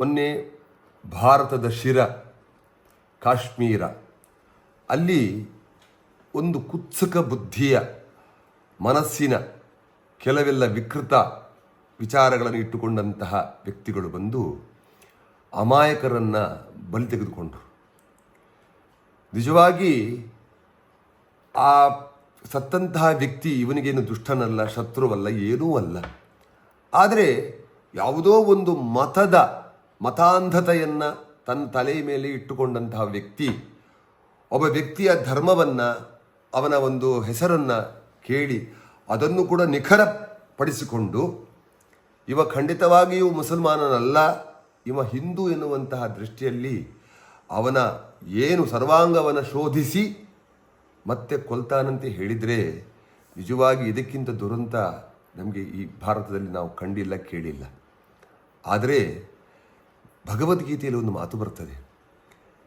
ಮೊನ್ನೆ ಭಾರತದ ಶಿರ, ಕಾಶ್ಮೀರ, ಅಲ್ಲಿ ಒಂದು ಕುತ್ಸಕ ಬುದ್ಧಿಯ ಮನಸ್ಸಿನ ಕೆಲವೆಲ್ಲ ವಿಕೃತ ವಿಚಾರಗಳನ್ನು ಇಟ್ಟುಕೊಂಡಂತಹ ವ್ಯಕ್ತಿಗಳು ಬಂದು ಅಮಾಯಕರನ್ನು ಬಲಿ ತೆಗೆದುಕೊಂಡರು. ನಿಜವಾಗಿ ಆ ಸತ್ತಂತಹ ವ್ಯಕ್ತಿ ಇವನಿಗೇನು ದುಷ್ಟನಲ್ಲ, ಶತ್ರುವಲ್ಲ, ಏನೂ ಅಲ್ಲ. ಆದರೆ ಯಾವುದೋ ಒಂದು ಮತದ ಮತಾಂಧತೆಯನ್ನು ತನ್ನ ತಲೆಯ ಮೇಲೆ ಇಟ್ಟುಕೊಂಡಂತಹ ವ್ಯಕ್ತಿ, ಒಬ್ಬ ವ್ಯಕ್ತಿಯ ಧರ್ಮವನ್ನು, ಅವನ ಒಂದು ಹೆಸರನ್ನು ಕೇಳಿ ಅದನ್ನು ಕೂಡ ನಿಖರಪಡಿಸಿಕೊಂಡು, ಇವ ಖಂಡಿತವಾಗಿಯೂ ಮುಸಲ್ಮಾನನಲ್ಲ, ಇವ ಹಿಂದೂ ಎನ್ನುವಂತಹ ದೃಷ್ಟಿಯಲ್ಲಿ ಅವನ ಏನು ಸರ್ವಾಂಗವನ್ನು ಶೋಧಿಸಿ ಮತ್ತೆ ಕೊಲ್ತಾನಂತೆ ಹೇಳಿದರೆ ನಿಜವಾಗಿ ಇದಕ್ಕಿಂತ ದುರಂತ ನಮಗೆ ಈ ಭಾರತದಲ್ಲಿ ನಾವು ಕಂಡಿಲ್ಲ, ಕೇಳಿಲ್ಲ. ಆದರೆ ಭಗವದ್ಗೀತೆಯಲ್ಲಿ ಒಂದು ಮಾತು ಬರ್ತದೆ.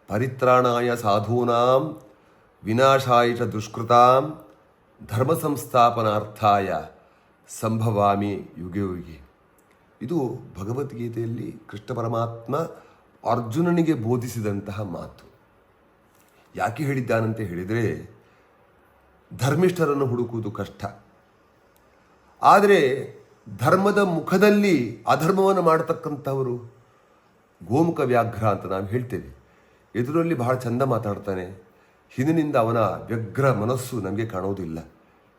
ಪರಿತ್ರಾಣಾಯ ಸಾಧೂನಾಂ ವಿನಾಶಾಯ ಚ ದುಷ್ಕೃತಾಂ ಧರ್ಮ ಸಂಸ್ಥಾಪನಾರ್ಥಾಯ ಸಂಭವಾಮಿ ಯುಗ ಯುಗಿ. ಇದು ಭಗವದ್ಗೀತೆಯಲ್ಲಿ ಕೃಷ್ಣ ಪರಮಾತ್ಮ ಅರ್ಜುನನಿಗೆ ಬೋಧಿಸಿದಂತಹ ಮಾತು. ಯಾಕೆ ಹೇಳಿದ್ದಾನಂತೆ ಹೇಳಿದರೆ, ಧರ್ಮಿಷ್ಠರನ್ನು ಹುಡುಕುವುದು ಕಷ್ಟ. ಆದರೆ ಧರ್ಮದ ಮುಖದಲ್ಲಿ ಅಧರ್ಮವನ್ನು ಮಾಡತಕ್ಕಂಥವರು ಗೋಮುಖ ವ್ಯಾಘ್ರ ಅಂತ ನಾವು ಹೇಳ್ತೇವೆ ಎದುರಲ್ಲಿ ಬಹಳ ಚಂದ ಮಾತಾಡ್ತಾನೆ. ಹಿಂದಿನಿಂದ ಅವನ ವ್ಯಗ್ರ ಮನಸ್ಸು ನಮಗೆ ಕಾಣೋದಿಲ್ಲ.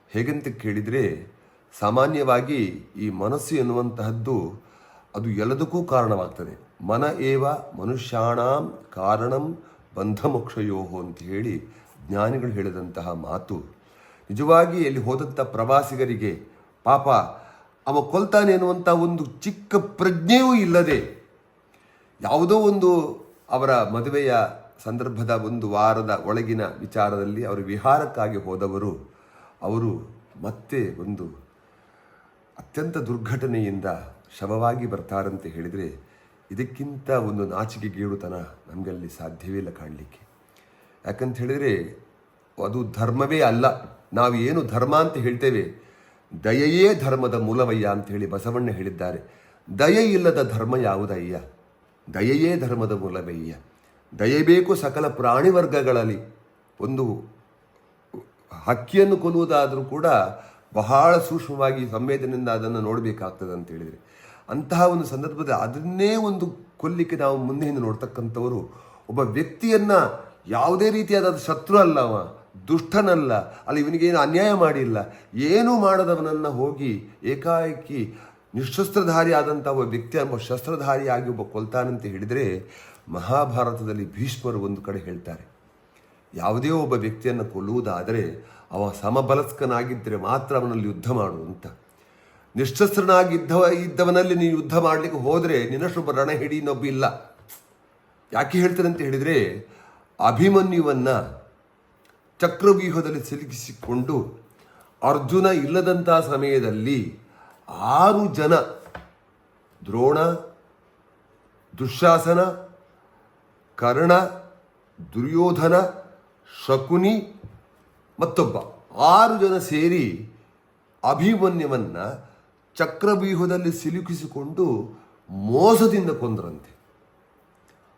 ಹೇಗಂತ ಕೇಳಿದರೆ, ಸಾಮಾನ್ಯವಾಗಿ ಈ ಮನಸ್ಸು ಎನ್ನುವಂತಹದ್ದು ಅದು ಎಲ್ಲದಕ್ಕೂ ಕಾರಣವಾಗ್ತದೆ. ಮನ ಏವ ಮನುಷ್ಯಾಣಾಂ ಕಾರಣಂ ಬಂಧಮೋಕ್ಷಯೋಹೋ ಅಂತ ಹೇಳಿ ಜ್ಞಾನಿಗಳು ಹೇಳಿದಂತಹ ಮಾತು. ನಿಜವಾಗಿ ಅಲ್ಲಿ ಹೋದಂಥ ಪ್ರವಾಸಿಗರಿಗೆ ಪಾಪ ಅವ ಕೊಲ್ತಾನೆ ಎನ್ನುವಂಥ ಒಂದು ಚಿಕ್ಕ ಪ್ರಜ್ಞೆಯೂ ಇಲ್ಲದೆ ಯಾವುದೋ ಒಂದು ಅವರ ಮದುವೆಯ ಸಂದರ್ಭದ ಒಂದು ವಾರದ ಒಳಗಿನ ವಿಚಾರದಲ್ಲಿ ಅವರು ವಿಹಾರಕ್ಕಾಗಿ ಹೋದವರು, ಅವರು ಮತ್ತೆ ಒಂದು ಅತ್ಯಂತ ದುರ್ಘಟನೆಯಿಂದ ಶವವಾಗಿ ಬರ್ತಾರಂತೆ ಹೇಳಿದರೆ ಇದಕ್ಕಿಂತ ಒಂದು ನಾಚಿಕೆ ಗೀಡುತನ ನಮಗಲ್ಲಿ ಸಾಧ್ಯವೇ ಇಲ್ಲ ಕಾಣಲಿಕ್ಕೆ. ಯಾಕಂತ ಹೇಳಿದರೆ ಅದು ಧರ್ಮವೇ ಅಲ್ಲ. ನಾವು ಏನು ಧರ್ಮ ಅಂತ ಹೇಳ್ತೇವೆ, ದಯೆಯೇ ಧರ್ಮದ ಮೂಲವಯ್ಯ ಅಂತ ಹೇಳಿ ಬಸವಣ್ಣ ಹೇಳಿದ್ದಾರೆ. ದಯೆ ಇಲ್ಲದ ಧರ್ಮ ಯಾವುದಯ್ಯ? ದಯೆಯೇ ಧರ್ಮದ ಮೂಲಮೇಯ್ಯ ದಯೆ ಬೇಕು ಸಕಲ ಪ್ರಾಣಿ ವರ್ಗಗಳಲ್ಲಿ. ಒಂದು ಹಕ್ಕಿಯನ್ನು ಕೊಲ್ಲುವುದಾದರೂ ಕೂಡ ಬಹಳ ಸೂಕ್ಷ್ಮವಾಗಿ ಸಂವೇದನೆಯಿಂದ ಅದನ್ನು ನೋಡಬೇಕಾಗ್ತದೆ ಅಂತ ಹೇಳಿದರೆ. ಅಂತಹ ಒಂದು ಸಂದರ್ಭದಲ್ಲಿ ಅದನ್ನೇ ಒಂದು ಕೊಲ್ಲಿಕ್ಕೆ ನಾವು ಮುಂದೆ ಹಿಂದೆ ನೋಡ್ತಕ್ಕಂಥವರು ಒಬ್ಬ ವ್ಯಕ್ತಿಯನ್ನು ಯಾವುದೇ ರೀತಿಯಾದ ಶತ್ರು ಅಲ್ಲವ ದುಷ್ಟನಲ್ಲ, ಅಲ್ಲಿ ಇವನಿಗೇನು ಅನ್ಯಾಯ ಮಾಡಿಲ್ಲ, ಏನೂ ಮಾಡದವನನ್ನು ಹೋಗಿ ಏಕಾಏಕಿ ನಿಶಸ್ತ್ರಧಾರಿ ಆದಂಥ ಒಬ್ಬ ವ್ಯಕ್ತಿ ಒಬ್ಬ ಶಸ್ತ್ರಧಾರಿಯಾಗಿ ಒಬ್ಬ ಕೊಲ್ತಾನಂತ ಹೇಳಿದರೆ ಮಹಾಭಾರತದಲ್ಲಿ ಭೀಷ್ಮರು ಒಂದು ಕಡೆ ಹೇಳ್ತಾರೆ. ಯಾವುದೇ ಒಬ್ಬ ವ್ಯಕ್ತಿಯನ್ನು ಕೊಲ್ಲುವುದಾದರೆ ಅವ ಸಮಬಲಸ್ಕನಾಗಿದ್ದರೆ ಮಾತ್ರ ಅವನಲ್ಲಿ ಯುದ್ಧ ಮಾಡು ಅಂತ. ನಿಶಸ್ತ್ರನಾಗಿದ್ದವ ಇದ್ದವನಲ್ಲಿ ನೀನು ಯುದ್ಧ ಮಾಡಲಿಕ್ಕೆ ಹೋದರೆ ನಿನ್ನಷ್ಟೊಬ್ಬ ರಣ ಹಿಡಿ ಇನ್ನೊಬ್ಬ ಇಲ್ಲ. ಯಾಕೆ ಹೇಳ್ತಾರೆ ಅಂತ ಹೇಳಿದರೆ ಅಭಿಮನ್ಯುವನ್ನು ಚಕ್ರವ್ಯೂಹದಲ್ಲಿ ಸಿಲುಕಿಸಿಕೊಂಡು ಅರ್ಜುನ ಇಲ್ಲದಂಥ ಸಮಯದಲ್ಲಿ ಆರು ಜನ, ದ್ರೋಣ, ದುಶಾಸನ, ಕರ್ಣ, ದುರ್ಯೋಧನ, ಶಕುನಿ ಮತ್ತೊಬ್ಬ. ಆರು ಜನ ಸೇರಿ ಅಭಿಮನ್ಯವನ್ನು ಚಕ್ರವ್ಯೂಹದಲ್ಲಿ ಸಿಲುಕಿಸಿಕೊಂಡು ಮೋಸದಿಂದ ಕೊಂದರಂತೆ.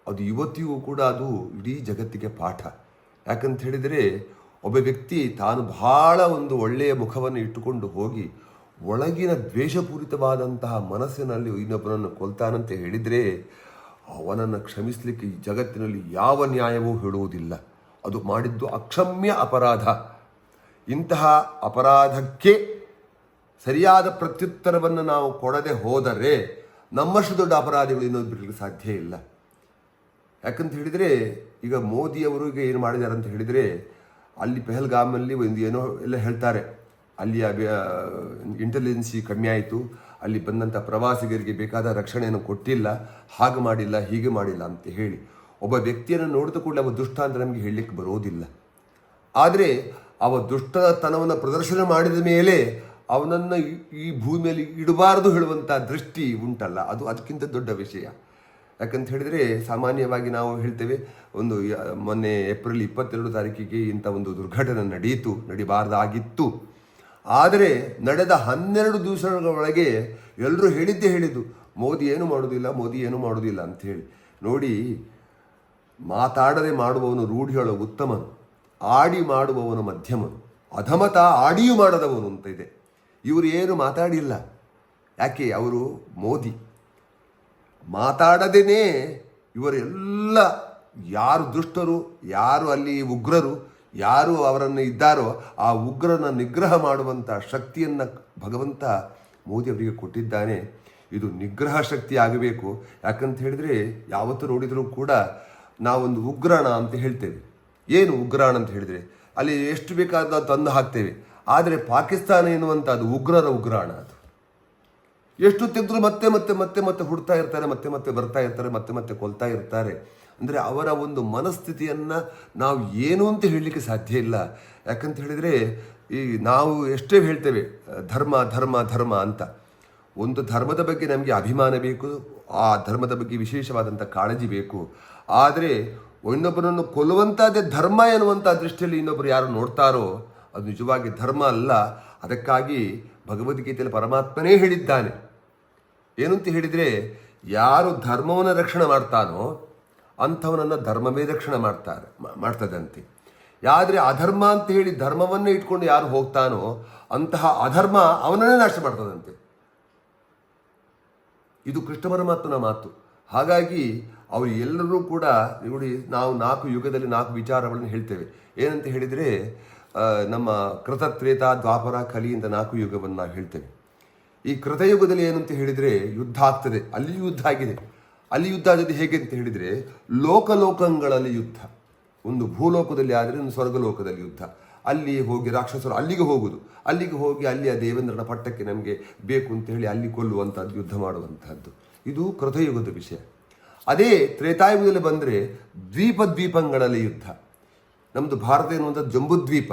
ಅದು ಇವತ್ತಿಗೂ ಕೂಡ ಅದು ಇಡೀ ಜಗತ್ತಿಗೆ ಪಾಠ. ಯಾಕಂತ ಹೇಳಿದರೆ ಒಬ್ಬ ವ್ಯಕ್ತಿ ತಾನು ಬಹಳ ಒಂದು ಒಳ್ಳೆಯ ಮುಖವನ್ನು ಇಟ್ಟುಕೊಂಡು ಹೋಗಿ ಒಳಗಿನ ದ್ವೇಷಪೂರಿತವಾದಂತಹ ಮನಸ್ಸಿನಲ್ಲಿ ಇನ್ನೊಬ್ಬನನ್ನು ಕೊಲ್ತಾನಂತೆ ಹೇಳಿದರೆ ಅವನನ್ನು ಕ್ಷಮಿಸಲಿಕ್ಕೆ ಈ ಜಗತ್ತಿನಲ್ಲಿ ಯಾವ ನ್ಯಾಯವೂ ಹೇಳುವುದಿಲ್ಲ. ಅದು ಮಾಡಿದ್ದು ಅಕ್ಷಮ್ಯ ಅಪರಾಧ. ಇಂತಹ ಅಪರಾಧಕ್ಕೆ ಸರಿಯಾದ ಪ್ರತ್ಯುತ್ತರವನ್ನು ನಾವು ಕೊಡದೆ ಹೋದರೆ ನಮ್ಮಷ್ಟು ದೊಡ್ಡ ಅಪರಾಧಿಗಳು ಇನ್ನೊಂದು ಬಿಡಲಿಕ್ಕೆ ಸಾಧ್ಯ ಇಲ್ಲ. ಯಾಕಂತ ಹೇಳಿದರೆ, ಈಗ ಮೋದಿಯವರು ಈಗ ಏನು ಮಾಡಿದ್ದಾರೆ ಅಂತ ಹೇಳಿದರೆ, ಅಲ್ಲಿ ಪೆಹಲ್ಗಾಮಲ್ಲಿ ಒಂದು ಏನೋ ಎಲ್ಲ ಹೇಳ್ತಾರೆ. ಅಲ್ಲಿಯ ಇಂಟೆಲಿಜೆನ್ಸಿ ಕಮ್ಮಿ ಆಯಿತು. ಅಲ್ಲಿ ಬಂದಂಥ ಪ್ರವಾಸಿಗರಿಗೆ ಬೇಕಾದ ರಕ್ಷಣೆಯನ್ನು ಕೊಟ್ಟಿಲ್ಲ. ಹಾಗೆ ಮಾಡಿಲ್ಲ, ಹೀಗೆ ಮಾಡಿಲ್ಲ ಅಂತ ಹೇಳಿ. ಒಬ್ಬ ವ್ಯಕ್ತಿಯನ್ನು ನೋಡಿದ ಕೂಡಲೇ ಅವ ದುಷ್ಟ ಅಂತ ನಮಗೆ ಹೇಳಲಿಕ್ಕೆ ಬರೋದಿಲ್ಲ. ಆದರೆ ಅವ ದುಷ್ಟತನವನ್ನು ಪ್ರದರ್ಶನ ಮಾಡಿದ ಮೇಲೆ ಅವನನ್ನು ಈ- ಭೂಮಿಯಲ್ಲಿ ಇಡಬಾರದು ಹೇಳುವಂಥ ದೃಷ್ಟಿ ಉಂಟಲ್ಲ. ಅದು ಅದಕ್ಕಿಂತ ದೊಡ್ಡ ವಿಷಯ. ಯಾಕಂತ ಹೇಳಿದರೆ ಸಾಮಾನ್ಯವಾಗಿ ನಾವು ಹೇಳ್ತೇವೆ, ಒಂದು ಮೊನ್ನೆ ಏಪ್ರಿಲ್ ಇಪ್ಪತ್ತೆರಡು ತಾರೀಕಿಗೆ ಇಂಥ ಒಂದು ದುರ್ಘಟನೆ ನಡೆಯಿತು ನಡಿಬಾರ್ದಾಗಿತ್ತು. ಆದರೆ ನಡೆದ ಹನ್ನೆರಡು ದಿವಸಗಳ ಒಳಗೆ ಎಲ್ಲರೂ ಹೇಳಿದ್ದೇ ಹೇಳಿದ್ದು, ಮೋದಿ ಏನು ಮಾಡೋದಿಲ್ಲ ಮೋದಿ ಏನು ಮಾಡೋದಿಲ್ಲ ಅಂಥೇಳಿ ನೋಡಿ, ಮಾತಾಡದೆ ಮಾಡುವವನು ರೂಢಿಯೊಳ ಉತ್ತಮನು, ಆಡಿ ಮಾಡುವವನು ಮಧ್ಯಮನು, ಅಧಮತ ಆಡಿಯೂ ಮಾಡದವನು ಅಂತ ಇದೆ. ಇವರು ಏನು ಮಾತಾಡಿಲ್ಲ. ಯಾಕೆ? ಅವರು ಮೋದಿ. ಮಾತಾಡದೇನೆ ಇವರೆಲ್ಲ ಯಾರು ದುಷ್ಟರು, ಯಾರು ಅಲ್ಲಿ ಉಗ್ರರು ಯಾರು ಅವರನ್ನು ಇದ್ದಾರೋ ಆ ಉಗ್ರನ ನಿಗ್ರಹ ಮಾಡುವಂಥ ಶಕ್ತಿಯನ್ನು ಭಗವಂತ ಮೋದಿ ಅವರಿಗೆ ಕೊಟ್ಟಿದ್ದಾನೆ. ಇದು ನಿಗ್ರಹ ಶಕ್ತಿ ಆಗಬೇಕು. ಯಾಕಂತ ಹೇಳಿದರೆ ಯಾವತ್ತು ನೋಡಿದರೂ ಕೂಡ ನಾವೊಂದು ಉಗ್ರಾಣ ಅಂತ ಹೇಳ್ತೇವೆ. ಏನು ಉಗ್ರಾಣ ಅಂತ ಹೇಳಿದರೆ? ಅಲ್ಲಿ ಎಷ್ಟು ಬೇಕಾದ ತಂದು ಹಾಕ್ತೇವೆ. ಆದರೆ ಪಾಕಿಸ್ತಾನ ಎನ್ನುವಂಥ ಅದು ಉಗ್ರರ ಉಗ್ರಾಣ ಅದು. ಎಷ್ಟು ತೆಗೆದ್ರು ಮತ್ತೆ ಮತ್ತೆ ಮತ್ತೆ ಮತ್ತೆ ಹುಡ್ತಾ ಇರ್ತಾರೆ, ಮತ್ತೆ ಮತ್ತೆ ಬರ್ತಾ ಇರ್ತಾರೆ, ಮತ್ತೆ ಮತ್ತೆ ಕೊಲ್ತಾ ಇರ್ತಾರೆ. ಅಂದರೆ ಅವರ ಒಂದು ಮನಸ್ಥಿತಿಯನ್ನು ನಾವು ಏನು ಅಂತ ಹೇಳಲಿಕ್ಕೆ ಸಾಧ್ಯ ಇಲ್ಲ. ಯಾಕಂತ ಹೇಳಿದರೆ ಈ ನಾವು ಎಷ್ಟೇ ಹೇಳ್ತೇವೆ, ಧರ್ಮ ಧರ್ಮ ಧರ್ಮ ಅಂತ. ಒಂದು ಧರ್ಮದ ಬಗ್ಗೆ ನಮಗೆ ಅಭಿಮಾನ ಬೇಕು, ಆ ಧರ್ಮದ ಬಗ್ಗೆ ವಿಶೇಷವಾದಂಥ ಕಾಳಜಿ ಬೇಕು. ಆದರೆ ಇನ್ನೊಬ್ಬರನ್ನು ಕೊಲ್ಲುವಂಥದ್ದೇ ಧರ್ಮ ಎನ್ನುವಂಥ ದೃಷ್ಟಿಯಲ್ಲಿ ಇನ್ನೊಬ್ಬರು ಯಾರು ನೋಡ್ತಾರೋ, ಅದು ನಿಜವಾಗಿ ಧರ್ಮ ಅಲ್ಲ. ಅದಕ್ಕಾಗಿ ಭಗವದ್ಗೀತೆಯಲ್ಲಿ ಪರಮಾತ್ಮನೇ ಹೇಳಿದ್ದಾನೆ. ಏನಂತ ಹೇಳಿದರೆ, ಯಾರು ಧರ್ಮವನ್ನು ರಕ್ಷಣೆ ಮಾಡ್ತಾನೋ ಅಂಥವನನ್ನು ಧರ್ಮವೇ ರಕ್ಷಣೆ ಮಾಡ್ತಾರೆ ಮಾಡ್ತದಂತೆ. ಆದರೆ ಅಧರ್ಮ ಅಂತ ಹೇಳಿ ಧರ್ಮವನ್ನೇ ಇಟ್ಕೊಂಡು ಯಾರು ಹೋಗ್ತಾನೋ ಅಂತಹ ಅಧರ್ಮ ಅವನನ್ನೇ ನಾಶ ಮಾಡ್ತದಂತೆ. ಇದು ಕೃಷ್ಣ ಪರಮಾತ್ಮನ ಮಾತು. ಹಾಗಾಗಿ ಅವರು ಎಲ್ಲರೂ ಕೂಡ ನೋಡಿ ನಾವು ನಾಲ್ಕು ಯುಗದಲ್ಲಿ ನಾಲ್ಕು ವಿಚಾರಗಳನ್ನು ಹೇಳ್ತೇವೆ. ಏನಂತ ಹೇಳಿದರೆ ನಮ್ಮ ಕೃತತ್ರೇತ ದ್ವಾಪರ ಕಲಿಯಿಂದ ನಾಲ್ಕು ಯುಗವನ್ನು ನಾವು ಹೇಳ್ತೇವೆ. ಈ ಕೃತಯುಗದಲ್ಲಿ ಏನಂತ ಹೇಳಿದರೆ ಯುದ್ಧ ಆಗ್ತದೆ. ಅಲ್ಲಿಯೂ ಯುದ್ಧ ಆಗಿದೆ. ಅಲ್ಲಿ ಯುದ್ಧ ಆದದ್ದು ಹೇಗೆ ಅಂತ ಹೇಳಿದರೆ, ಲೋಕಲೋಕಗಳಲ್ಲಿ ಯುದ್ಧ. ಒಂದು ಭೂಲೋಕದಲ್ಲಿ ಆದರೆ ಒಂದು ಸ್ವರ್ಗಲೋಕದಲ್ಲಿ ಯುದ್ಧ. ಅಲ್ಲಿ ಹೋಗಿ ರಾಕ್ಷಸರು ಅಲ್ಲಿಗೆ ಹೋಗುದು. ಅಲ್ಲಿಗೆ ಹೋಗಿ ಅಲ್ಲಿ ಆ ದೇವೇಂದ್ರನ ಪಟ್ಟಕ್ಕೆ ನಮಗೆ ಬೇಕು ಅಂತ ಹೇಳಿ ಅಲ್ಲಿ ಕೊಲ್ಲುವಂಥದ್ದು ಯುದ್ಧ ಮಾಡುವಂಥದ್ದು ಇದು ಕೃತಯುಗದ ವಿಷಯ. ಅದೇ ತ್ರೇತಾಯುಗದಲ್ಲಿ ಬಂದರೆ ದ್ವೀಪ ದ್ವೀಪಗಳಲ್ಲಿ ಯುದ್ಧ. ನಮ್ಮದು ಭಾರತ ಎನ್ನುವಂಥ ಜಂಬುದ್ವೀಪ,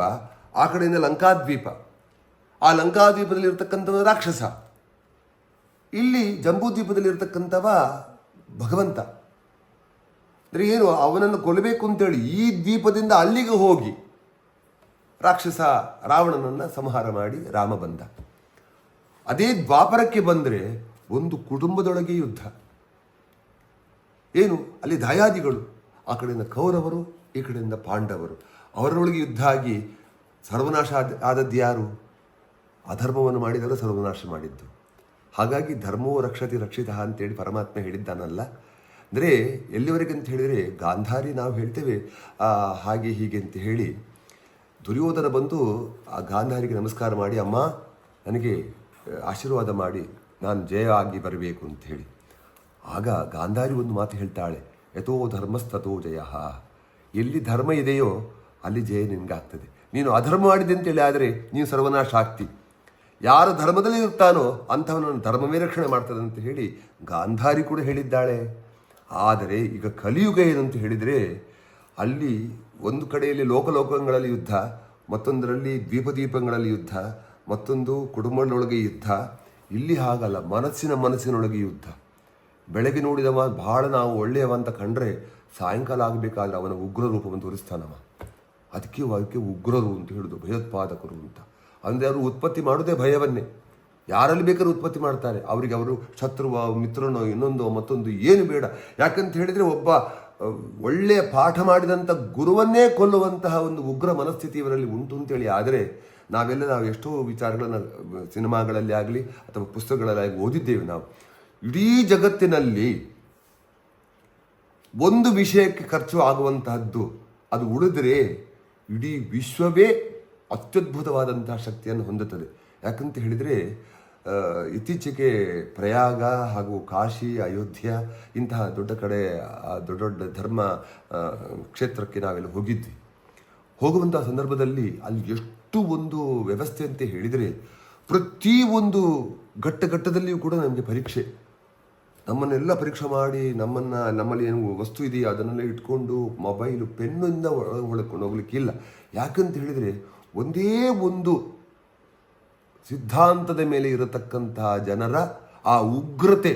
ಆ ಕಡೆಯಿಂದ ಲಂಕಾದ್ವೀಪ. ಆ ಲಂಕಾದ್ವೀಪದಲ್ಲಿ ಇರ್ತಕ್ಕಂಥವ ರಾಕ್ಷಸ. ಇಲ್ಲಿ ಜಂಬೂದ್ವೀಪದಲ್ಲಿ ಇರ್ತಕ್ಕಂಥವ ಭಗವಂತ. ಅಂದರೆ ಏನು, ಅವನನ್ನು ಕೊಲ್ಲಬೇಕು ಅಂತೇಳಿ ಈ ದ್ವೀಪದಿಂದ ಅಲ್ಲಿಗೆ ಹೋಗಿ ರಾಕ್ಷಸ ರಾವಣನನ್ನು ಸಂಹಾರ ಮಾಡಿ ರಾಮ ಬಂದ. ಅದೇ ದ್ವಾಪರಕ್ಕೆ ಬಂದರೆ ಒಂದು ಕುಟುಂಬದೊಳಗೆ ಯುದ್ಧ. ಏನು, ಅಲ್ಲಿ ದಾಯಾದಿಗಳು, ಆ ಕಡೆಯಿಂದ ಕೌರವರು, ಈ ಕಡೆಯಿಂದ ಪಾಂಡವರು. ಅವರೊಳಗೆ ಯುದ್ಧ ಆಗಿ ಸರ್ವನಾಶ ಆದ, ಆದದ್ದು ಯಾರು? ಅಧರ್ಮವನ್ನು ಮಾಡಿದರೆ ಸರ್ವನಾಶ ಮಾಡಿದ್ದು. ಹಾಗಾಗಿ ಧರ್ಮೋ ರಕ್ಷತಿ ರಕ್ಷಿತ ಅಂತೇಳಿ ಪರಮಾತ್ಮ ಹೇಳಿದ್ದಾನಲ್ಲ. ಅಂದರೆ ಎಲ್ಲಿವರೆಗೆ ಅಂತ ಹೇಳಿದರೆ ಗಾಂಧಾರಿ ನಾವು ಹೇಳ್ತೇವೆ ಹಾಗೆ ಹೀಗೆ ಅಂತ ಹೇಳಿ ದುರ್ಯೋಧನ ಬಂದು ಆ ಗಾಂಧಾರಿಗೆ ನಮಸ್ಕಾರ ಮಾಡಿ, ಅಮ್ಮ, ನನಗೆ ಆಶೀರ್ವಾದ ಮಾಡಿ, ನಾನು ಜಯ ಆಗಿ ಬರಬೇಕು ಅಂತ ಹೇಳಿ. ಆಗ ಗಾಂಧಾರಿ ಒಂದು ಮಾತು ಹೇಳ್ತಾಳೆ, ಯಥೋ ಧರ್ಮಸ್ತಥೋ ಜಯ. ಎಲ್ಲಿ ಧರ್ಮ ಇದೆಯೋ ಅಲ್ಲಿ ಜಯ ನಿನಗಾಗ್ತದೆ. ನೀನು ಅಧರ್ಮ ಮಾಡಿದೆ ಅಂತೇಳಿ ಆದರೆ ನೀನು ಸರ್ವನಾಶ ಆಗ್ತಿ. ಯಾರು ಧರ್ಮದಲ್ಲಿ ಇರ್ತಾನೋ ಅಂಥವನನ್ನು ಧರ್ಮವೇ ರಕ್ಷಣೆ ಮಾಡ್ತದೆ ಅಂತ ಹೇಳಿ ಗಾಂಧಾರಿ ಕೂಡ ಹೇಳಿದ್ದಾಳೆ. ಆದರೆ ಈಗ ಕಲಿಯುಗ ಏನಂತ ಹೇಳಿದರೆ ಅಲ್ಲಿ ಒಂದು ಕಡೆಯಲ್ಲಿ ಲೋಕಲೋಕಗಳಲ್ಲಿ ಯುದ್ಧ, ಮತ್ತೊಂದರಲ್ಲಿ ದ್ವೀಪದೀಪಗಳಲ್ಲಿ ಯುದ್ಧ, ಮತ್ತೊಂದು ಕುಟುಂಬದೊಳಗೆ ಯುದ್ಧ. ಇಲ್ಲಿ ಹಾಗಲ್ಲ, ಮನಸ್ಸಿನ ಮನಸ್ಸಿನೊಳಗೆ ಯುದ್ಧ. ಬೆಳಗ್ಗೆ ನೋಡಿದವ ಭಾಳ ನಾವು ಒಳ್ಳೆಯವ ಅಂತ ಕಂಡ್ರೆ ಸಾಯಂಕಾಲ ಆಗಬೇಕಾದ್ರೆ ಅವನ ಉಗ್ರ ರೂಪವನ್ನು ತೋರಿಸ್ತಾನವ. ಅದಕ್ಕೆ ಅದಕ್ಕೆ ಉಗ್ರರು ಅಂತ ಹೇಳೋದು, ಭಯೋತ್ಪಾದಕರು ಅಂತ. ಅಂದರೆ ಅವರು ಉತ್ಪತ್ತಿ ಮಾಡೋದೇ ಭಯವನ್ನೇ. ಯಾರಲ್ಲಿ ಬೇಕಾದ್ರೂ ಉತ್ಪತ್ತಿ ಮಾಡ್ತಾರೆ. ಅವರಿಗೆ ಅವರು ಶತ್ರುವ, ಮಿತ್ರನೋ, ಇನ್ನೊಂದೋ, ಮತ್ತೊಂದು ಏನು ಬೇಡ. ಯಾಕಂತ ಹೇಳಿದರೆ ಒಬ್ಬ ಒಳ್ಳೆಯ ಪಾಠ ಮಾಡಿದಂಥ ಗುರುವನ್ನೇ ಕೊಲ್ಲುವಂತಹ ಒಂದು ಉಗ್ರ ಮನಸ್ಥಿತಿ ಇವರಲ್ಲಿ ಉಂಟು ಅಂತೇಳಿ ಆದರೆ ನಾವೆಲ್ಲ ನಾವು ಎಷ್ಟೋ ವಿಚಾರಗಳನ್ನು ಸಿನಿಮಾಗಳಲ್ಲಿ ಆಗಲಿ ಅಥವಾ ಪುಸ್ತಕಗಳಲ್ಲಿ ಓದಿದ್ದೇವೆ ನಾವು. ಇಡೀ ಜಗತ್ತಿನಲ್ಲಿ ಒಂದು ವಿಷಯಕ್ಕೆ ಖರ್ಚು ಆಗುವಂತಹದ್ದು ಅದು ಉಳಿದ್ರೆ ಇಡೀ ವಿಶ್ವವೇ ಅತ್ಯದ್ಭುತವಾದಂತಹ ಶಕ್ತಿಯನ್ನು ಹೊಂದುತ್ತದೆ. ಯಾಕಂತ ಹೇಳಿದರೆ ಇತ್ತೀಚೆಗೆ ಪ್ರಯಾಗ ಹಾಗೂ ಕಾಶಿ, ಅಯೋಧ್ಯ ಇಂತಹ ದೊಡ್ಡ ಕಡೆ ದೊಡ್ಡ ದೊಡ್ಡ ಧರ್ಮ ಕ್ಷೇತ್ರಕ್ಕೆ ನಾವೆಲ್ಲ ಹೋಗಿದ್ವಿ. ಹೋಗುವಂತಹ ಸಂದರ್ಭದಲ್ಲಿ ಅಲ್ಲಿ ಎಷ್ಟು ಒಂದು ವ್ಯವಸ್ಥೆ ಅಂತ ಹೇಳಿದರೆ, ಪ್ರತಿ ಒಂದು ಘಟ್ಟ ಘಟ್ಟದಲ್ಲಿಯೂ ಕೂಡ ನಮಗೆ ಪರೀಕ್ಷೆ. ನಮ್ಮನ್ನೆಲ್ಲ ಪರೀಕ್ಷೆ ಮಾಡಿ, ನಮ್ಮನ್ನು, ನಮ್ಮಲ್ಲಿ ಏನು ವಸ್ತು ಇದೆಯಾ ಅದನ್ನೆಲ್ಲ ಇಟ್ಕೊಂಡು, ಮೊಬೈಲು ಪೆನ್ನಿಂದ ಒಳಗೆ ಹೋಗ್ಲಿಕ್ಕಿಲ್ಲ. ಯಾಕಂತ ಹೇಳಿದರೆ ಒಂದೇ ಒಂದು ಸಿದ್ಧಾಂತದ ಮೇಲೆ ಇರತಕ್ಕಂತಹ ಜನರ ಆ ಉಗ್ರತೆ,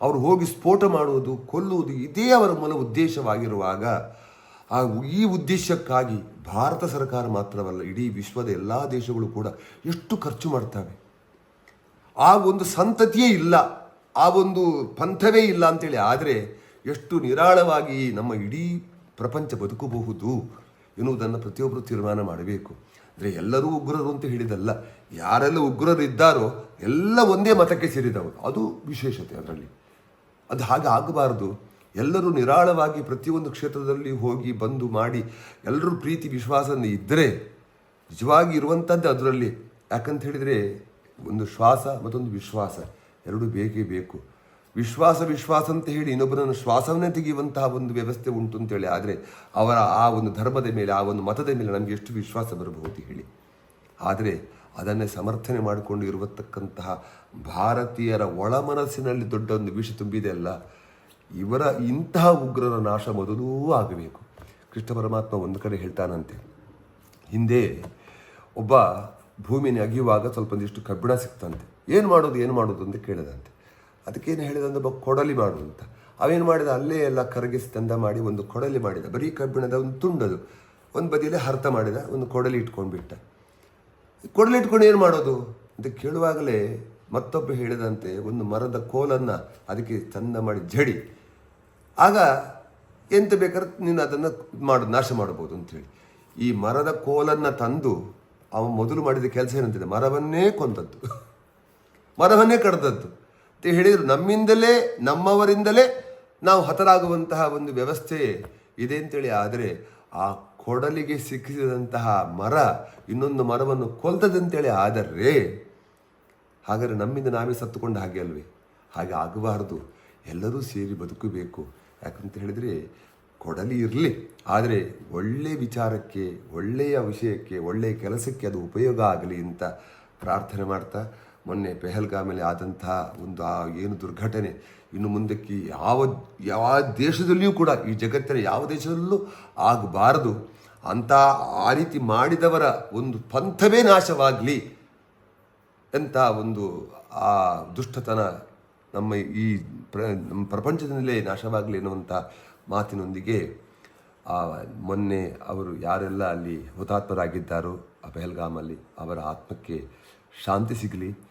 ಅವರು ಹೋಗಿ ಸ್ಫೋಟ ಮಾಡುವುದು, ಕೊಲ್ಲುವುದು ಇದೇ ಅವರ ಮೂಲ ಉದ್ದೇಶವಾಗಿರುವಾಗ, ಆ ಈ ಉದ್ದೇಶಕ್ಕಾಗಿ ಭಾರತ ಸರ್ಕಾರ ಮಾತ್ರವಲ್ಲ, ಇಡೀ ವಿಶ್ವದ ಎಲ್ಲ ದೇಶಗಳು ಕೂಡ ಎಷ್ಟು ಖರ್ಚು ಮಾಡ್ತವೆ. ಆ ಒಂದು ಸಂತತಿಯೇ ಇಲ್ಲ, ಆ ಒಂದು ಪಂಥವೇ ಇಲ್ಲ ಅಂತೇಳಿ ಆದರೆ ಎಷ್ಟು ನಿರಾಳವಾಗಿ ನಮ್ಮ ಇಡೀ ಪ್ರಪಂಚ ಬದುಕಬಹುದು. ಎನ್ನುವುದನ್ನು ಪ್ರತಿಯೊಬ್ಬರು ತೀರ್ಮಾನ ಮಾಡಬೇಕು. ಅಂದರೆ ಎಲ್ಲರೂ ಉಗ್ರರು ಅಂತ ಹೇಳಿದಲ್ಲ, ಯಾರೆಲ್ಲ ಉಗ್ರರಿದ್ದಾರೋ ಎಲ್ಲ ಒಂದೇ ಮತಕ್ಕೆ ಸೇರಿದವರು. ಅದು ವಿಶೇಷತೆ ಅದರಲ್ಲಿ. ಅದು ಹಾಗೆ ಆಗಬಾರದು. ಎಲ್ಲರೂ ನಿರಾಳವಾಗಿ ಪ್ರತಿಯೊಂದು ಕ್ಷೇತ್ರದಲ್ಲಿ ಹೋಗಿ ಬಂದು ಮಾಡಿ, ಎಲ್ಲರೂ ಪ್ರೀತಿ ವಿಶ್ವಾಸ ಇದ್ದರೆ ನಿಜವಾಗಿ ಇರುವಂಥದ್ದು ಅದರಲ್ಲಿ. ಯಾಕಂತ ಹೇಳಿದರೆ, ಒಂದು ಶ್ವಾಸ ಮತ್ತೊಂದು ವಿಶ್ವಾಸ, ಎರಡೂ ಬೇಕೇ ಬೇಕು. ವಿಶ್ವಾಸ ವಿಶ್ವಾಸ ಅಂತ ಹೇಳಿ ಇನ್ನೊಬ್ಬರನ್ನು ಶ್ವಾಸವನ್ನೇ ತೆಗೆಯುವಂತಹ ಒಂದು ವ್ಯವಸ್ಥೆ ಉಂಟು ಅಂತೇಳಿ ಆದರೆ ಅವರ ಆ ಒಂದು ಧರ್ಮದ ಮೇಲೆ, ಆ ಒಂದು ಮತದ ಮೇಲೆ ನಮಗೆ ಎಷ್ಟು ವಿಶ್ವಾಸ ಬರಬಹುದು ಹೇಳಿ. ಆದರೆ ಅದನ್ನೇ ಸಮರ್ಥನೆ ಮಾಡಿಕೊಂಡು ಇರುವತಕ್ಕಂತಹ ಭಾರತೀಯರ ಒಳಮನಸ್ಸಿನಲ್ಲಿ ದೊಡ್ಡ ಒಂದು ವಿಷ ತುಂಬಿದೆ ಅಲ್ಲ. ಇವರ ಇಂತಹ ಉಗ್ರರ ನಾಶ ಮೊದಲೂ ಆಗಬೇಕು. ಕೃಷ್ಣ ಪರಮಾತ್ಮ ಒಂದು ಕಡೆ ಹೇಳ್ತಾನಂತೆ. ಹಿಂದೆ ಒಬ್ಬ ಭೂಮಿನ ಅಗಿಯುವಾಗ ಸ್ವಲ್ಪ ಒಂದಿಷ್ಟು ಕಬ್ಬಿಣ ಸಿಕ್ತಂತೆ. ಏನು ಮಾಡೋದು ಏನು ಮಾಡೋದು ಅಂತ ಕೇಳಿದಂತೆ. ಅದಕ್ಕೇನು ಹೇಳಿದಂದ್ರೆ ಒಂದು ಕೊಡಲಿ ಮಾಡು ಅಂತ. ಅವೇನು ಮಾಡಿದ? ಅಲ್ಲೇ ಎಲ್ಲ ಕರಗಿಸಿ ತಂದ ಮಾಡಿ ಒಂದು ಕೊಡಲಿ ಮಾಡಿದ. ಬರೀ ಕಬ್ಬಿಣದ ಒಂದು ತುಂಡದು. ಒಂದು ಬದಿಯಲ್ಲಿ ಹರ್ತ ಮಾಡಿದ. ಒಂದು ಕೊಡಲಿ ಇಟ್ಕೊಂಡ್ಬಿಟ್ಟ. ಕೊಡಲಿ ಇಟ್ಕೊಂಡು ಏನು ಮಾಡೋದು? ಅಂತ ಕೇಳುವಾಗಲೇ ಮತ್ತೊಬ್ಬ ಹೇಳಿದಂತೆ ಒಂದು ಮರದ ಕೋಲನ್ನು ಅದಕ್ಕೆ ಚಂದ ಮಾಡಿ ಜಡಿ. ಆಗ ಎಂತ ಬೇಕಾದ್ರೆ ನೀನು ಅದನ್ನು ಮಾಡು, ನಾಶ ಮಾಡ್ಬೋದು ಅಂಥೇಳಿ ಈ ಮರದ ಕೋಲನ್ನು ತಂದು ಅವ ಮೊದಲು ಮಾಡಿದ ಕೆಲಸ ಏನಂತಿದೆ? ಮರವನ್ನೇ ಕೊಂದದ್ದು. ಮರವನ್ನೇ ಕಡ್ದದ್ದು. ಹೇಳಿದರು. ನಮ್ಮಿಂದಲೇ, ನಮ್ಮವರಿಂದಲೇ ನಾವು ಹತರಾಗುವಂತಹ ಒಂದು ವ್ಯವಸ್ಥೆ ಇದೆ ಅಂತೇಳಿ. ಆದರೆ ಆ ಕೊಡಲಿಗೆ ಸಿಕ್ಕಿಸಿದಂತಹ ಮರ, ಇನ್ನೊಂದು ಮರವನ್ನು ಕೊಲ್ತದಂತೇಳಿ ಆದರೆ ಹಾಗಾದರೆ ನಮ್ಮಿಂದ ನಾವೇ ಸತ್ತುಕೊಂಡ ಹಾಗೆ ಅಲ್ವೇ? ಹಾಗೆ ಆಗಬಾರ್ದು. ಎಲ್ಲರೂ ಸೇರಿ ಬದುಕಬೇಕು. ಯಾಕಂತ ಹೇಳಿದರೆ ಕೊಡಲಿ ಇರಲಿ. ಆದರೆ ಒಳ್ಳೆಯ ವಿಚಾರಕ್ಕೆ, ಒಳ್ಳೆಯ ವಿಷಯಕ್ಕೆ ಒಳ್ಳೆಯ ಕೆಲಸಕ್ಕೆ ಅದು ಉಪಯೋಗ ಆಗಲಿ ಅಂತ ಪ್ರಾರ್ಥನೆ ಮಾಡ್ತಾ ಮೊನ್ನೆ ಪೆಹಲ್ಗಾಮಲ್ಲಿ ಆದಂತಹ ಒಂದು ಆ ಏನು ದುರ್ಘಟನೆ, ಇನ್ನು ಮುಂದಕ್ಕೆ ಯಾವ ಯಾವ ದೇಶದಲ್ಲಿಯೂ ಕೂಡ, ಈ ಜಗತ್ತಿನ ಯಾವ ದೇಶದಲ್ಲೂ ಆಗಬಾರದು. ಅಂತ ಆ ರೀತಿ ಮಾಡಿದವರ ಒಂದು ಪಂಥವೇ ನಾಶವಾಗಲಿ ಎಂಥ ಒಂದು ಆ ದುಷ್ಟತನ ನಮ್ಮ ಈ ಪ್ರ, ನಮ್ಮ ಪ್ರಪಂಚದಿಂದಲೇ ನಾಶವಾಗಲಿ ಎನ್ನುವಂಥ ಮಾತಿನೊಂದಿಗೆ, ಆ, ಮೊನ್ನೆ ಅವರು ಯಾರೆಲ್ಲ ಅಲ್ಲಿ ಹುತಾತ್ಮರಾಗಿದ್ದಾರೋ, ಆ ಪೆಹಲ್ಗಾಮಲ್ಲಿ ಅವರ ಆತ್ಮಕ್ಕೆ ಶಾಂತಿ ಸಿಗಲಿ.